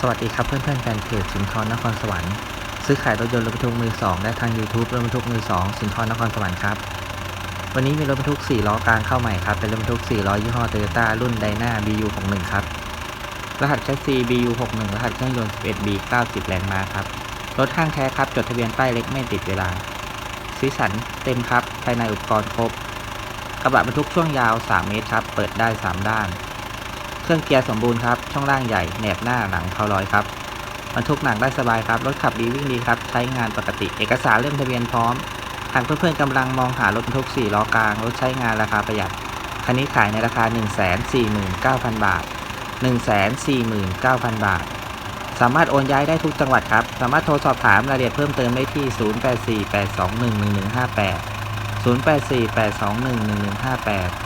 สวัสดีครับเพื่อนเพื่อนแฟนเพจสุนทรนครสวรรค์ซื้อขายรถยนต์รถบรรทุกมือสองได้ทาง YouTube รถบรรทุกมือสองสุนทรนครสวรรค์ครับวันนี้มีรถบรรทุก 4 ล้อกลางเข้าใหม่ครับเป็นรถบรรทุก 4 ล้อยี่ห้อ Toyota รุ่น Dyna BU 61 ครับรหัสแชสซี BU 61 รหัสเครื่องยนต์ 11B 90 แรงม้าครับรถห้างแท้ครับจดทะเบียนป้ายเล็กไม่ติดเวลาสีสันเต็มครับภายในอุปกรณ์ครบกระบะบรรทุกช่วงยาว 3 เมตรครับ เปิดได้ 3 ด้าน เครื่องเกียร์สมบูรณ์ครับ ช่องล่างใหญ่แหนบหน้าหลังเพาลอยครับบรรทุกหนักได้สบายครับ รถขับดีวิ่งดีครับ ใช้งานปกติ เอกสารเล่มทะเบียนพร้อม หากเพื่อนๆกำลังมองหารถบรรทุก 4 ล้อกลาง รถใช้งานราคาประหยัด คันนี้ขายในราคา 149,000 บาท 149,000 บาท สามารถโอนย้ายได้ทุกจังหวัดครับ สามารถโทรสอบถามรายละเอียดเพิ่มเติมได้ที่ 0848211158 0848211158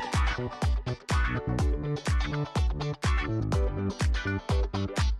Thank you.